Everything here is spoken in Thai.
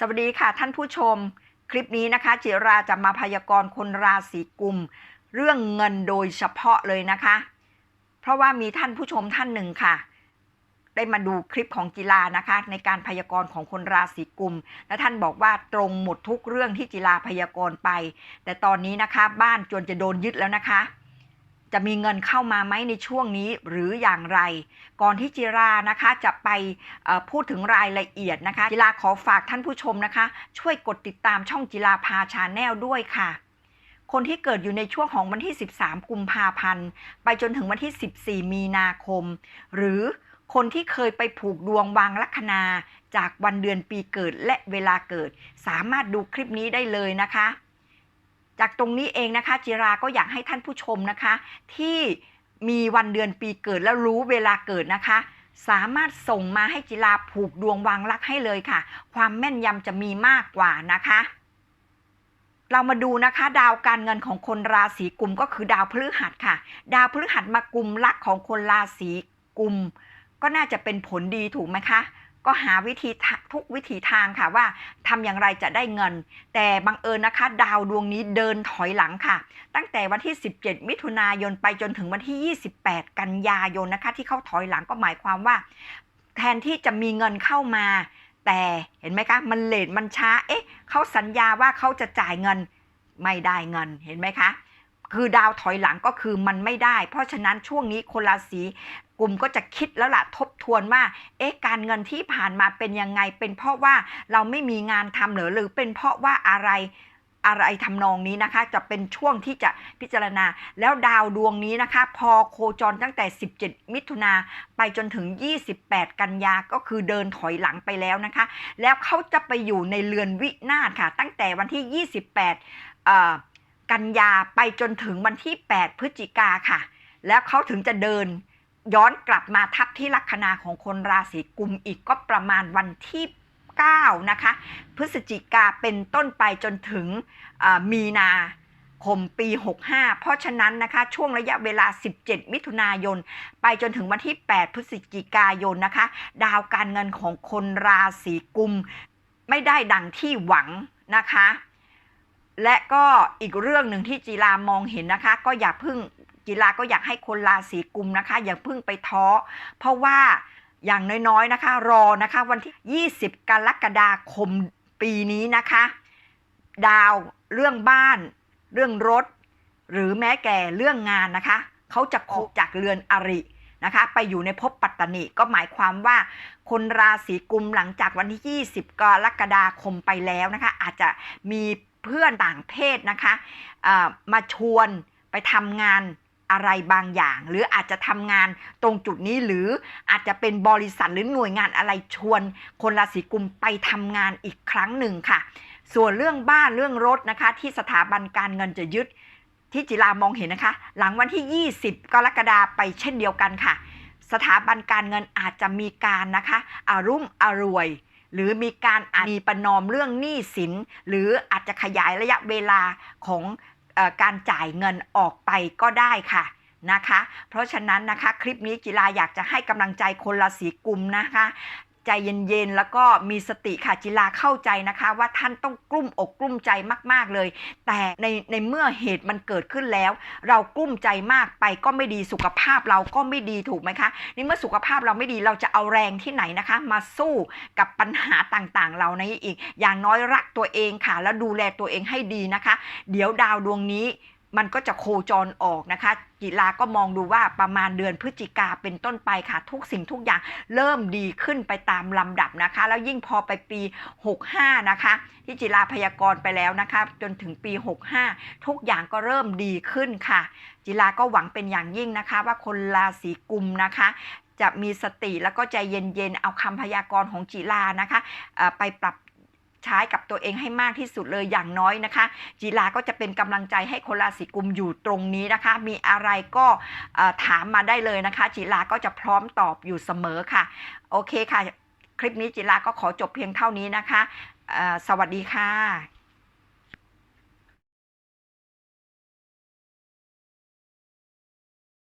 สวัสดีค่ะท่านผู้ชม คลิปนี้นะคะ จิราจะมาพยากรณ์คนราศีกุม เรื่องเงินโดยเฉพาะเลยนะคะ เพราะว่ามีท่านผู้ชมท่านหนึ่งค่ะ ได้มาดูคลิปของจิรานะคะ ในการพยากรณ์ของคนราศีกุม และท่านบอกว่าตรงหมดทุกเรื่องที่จิราพยากรณ์ไป แต่ตอนนี้นะคะ บ้านจนจะโดนยึดแล้วนะคะ จะมีเงินเข้ามาไหมในช่วงนี้หรืออย่างไร ก่อนที่จิรานะคะจะไปพูดถึงรายละเอียดนะคะ จิราขอฝากท่านผู้ชมนะคะ ช่วยกดติดตามช่องจิราพาชาแนลด้วยค่ะ คนที่เกิดอยู่ในช่วงของวันที่ 13 กุมภาพันธ์ ไปจนถึงวันที่ 14 มีนาคม หรือคนที่เคยไปผูกดวงวางลัคนาจากวันเดือนปีเกิดและเวลาเกิด สามารถดูคลิปนี้ได้เลยนะคะ จากตรงนี้เองนะคะจิราก็อยากให้ท่านผู้ชมนะคะ ที่มีวันเดือนปีเกิดแล้วรู้เวลาเกิดนะคะ สามารถส่งมาให้จิราผูกดวงวางลักให้เลยค่ะ ความแม่นยำจะมีมากกว่านะคะ เรามาดูนะคะ ดาวการเงินของคนราศีกุมก็คือดาวพฤหัสค่ะ ดาวพฤหัสมากุมลักของคนราศีกุมก็น่าจะเป็นผลดีถูกไหมคะ ก็หาวิธีทุกวิธีทางค่ะว่าทำอย่างไรจะได้เงิน แต่บังเอิญนะคะ ดาวดวงนี้เดินถอยหลังค่ะ ตั้งแต่วันที่ 17 มิถุนายนไปจนถึงวันที่ 28 กันยายนนะคะ ที่เขาถอยหลังก็หมายความว่า แทนที่จะมีเงินเข้ามา แต่เห็นไหมคะมันเลทมันช้าเอ๊ะเขาสัญญาว่าเขาจะจ่ายเงินไม่ได้เงินเห็นไหมคะ คือดาวถอยหลังก็คือมันไม่ได้ เพราะฉะนั้นช่วงนี้คนราศีกลุ่มก็จะคิดแล้วล่ะทบทวนว่า เอ๊ะการเงินที่ผ่านมาเป็นยังไง เป็นเพราะว่าเราไม่มีงานทำหรือหรือเป็นเพราะว่าอะไรอะไรทำนองนี้นะคะ จะเป็นช่วงที่จะพิจารณา แล้วดาวดวงนี้นะคะ พอโคจรตั้งแต่ 17 มิถุนาไปจนถึง 28 กันยาก็คือเดินถอยหลังไปแล้วนะคะ แล้วเขาจะไปอยู่ในเรือนวินาศค่ะ ตั้งแต่วันที่ 28เอ่อ กันยาไปจนถึงวันที่ 8 พฤศจิกาค่ะ แล้วเขาถึงจะเดินย้อนกลับมาทับที่ลัคนาของคนราศีกุมอีกก็ประมาณวันที่ 9 นะคะ พฤศจิกาเป็นต้นไปจนถึงมีนาคมปี 65 เพราะฉะนั้นนะคะ ช่วงระยะเวลา 17 มิถุนายน ไปจนถึงวันที่ 8 พฤศจิกายนนะคะ ดาวการเงินของคนราศีกุม ไม่ได้ดังที่หวังนะคะ และก็อีกเรื่องหนึ่งที่จีรามองเห็นนะคะ ก็อย่าพึ่งจีราก็อยากให้คนราศีกุมนะคะ อย่าพึ่งไปท้อ เพราะว่าอย่างน้อยๆนะคะ รอนะคะวันที่ 20 กรกฎาคมปีนี้นะคะ ดาวเรื่องบ้าน เรื่องรถ หรือแม้แก่เรื่องงานนะคะ เขาจะโคจากเรือนอริ นะคะ ไปอยู่ในภพปัตตนิก็หมายความว่า คนราศีกุมหลังจากวันที่ 20 กรกฎาคมไปแล้วนะคะ อาจจะมีเพื่อนต่างเพศนะคะมาชวนไปทำงานอะไรบางอย่าง หรืออาจจะทำงานตรงจุดนี้หรืออาจจะเป็นบริษัทหรือหน่วยงานอะไรชวน คนราศีกุมไปทำงานอีกครั้งหนึ่งค่ะ ส่วนเรื่องบ้านเรื่องรถนะคะ ที่สถาบันการเงินจะยึด ที่จิรามองเห็นนะคะ หลังวันที่ 20 กรกฎาไปเช่นเดียวกันค่ะ สถาบันการเงินอาจจะมีการนะคะอารุ่มอรวย หรือมีการอาจมีประนอมเรื่องหนี้สิน หรืออาจจะขยายระยะเวลาของอการจ่ายเงินออกไปก็ได้ค่ะนะคะ เพราะฉะนั้นนะคะคลิปนี้จิราอยากจะให้กำลังใจคนราศีกุมนะคะ ใจเย็นๆ แล้วก็มีสติค่ะจิลาเข้าใจนะคะ ว่าท่านต้องกลุ้มอกกลุ้มใจมากๆเลย แต่ในในเมื่อเหตุมันเกิดขึ้นแล้ว เรากลุ้มใจมากไปก็ไม่ดีสุขภาพเราก็ไม่ดีถูกไหมคะในเมื่อสุขภาพเราไม่ดีเราจะเอาแรงที่ไหนนะคะ มาสู้กับปัญหาต่างๆ เราในอีก อย่างน้อยรักตัวเองค่ะ แล้วดูแลตัวเองให้ดีนะคะ เดี๋ยวดาวดวงนี้ มันก็จะโคจรออกนะคะจิลาก็มองดูว่าประมาณเดือนพฤศจิกาเป็นต้นไปค่ะ ทุกสิ่งทุกอย่างเริ่มดีขึ้นไปตามลำดับนะคะ แล้วยิ่งพอไปปี 65 นะคะ ที่จิลาพยากรณ์ไปแล้วนะคะ จนถึงปี 65 ทุกอย่างก็เริ่มดีขึ้นค่ะ จิลาก็หวังเป็นอย่างยิ่งนะคะ ว่าคนราศีกุมนะคะจะมีสติแล้วก็ใจเย็นๆ เอาคำพยากรณ์ของจิลานะคะ ไปปรับ ใช้กับตัวเองให้มากที่สุดเลยอย่างน้อยนะคะ จีลาก็จะเป็นกำลังใจให้คนราศีกุมอยู่ตรงนี้นะคะ มีอะไรก็ถามมาได้เลยนะคะ จีลาก็จะพร้อมตอบอยู่เสมอค่ะ โอเคค่ะ คลิปนี้จีลาก็ขอจบเพียงเท่านี้นะคะ สวัสดีค่ะ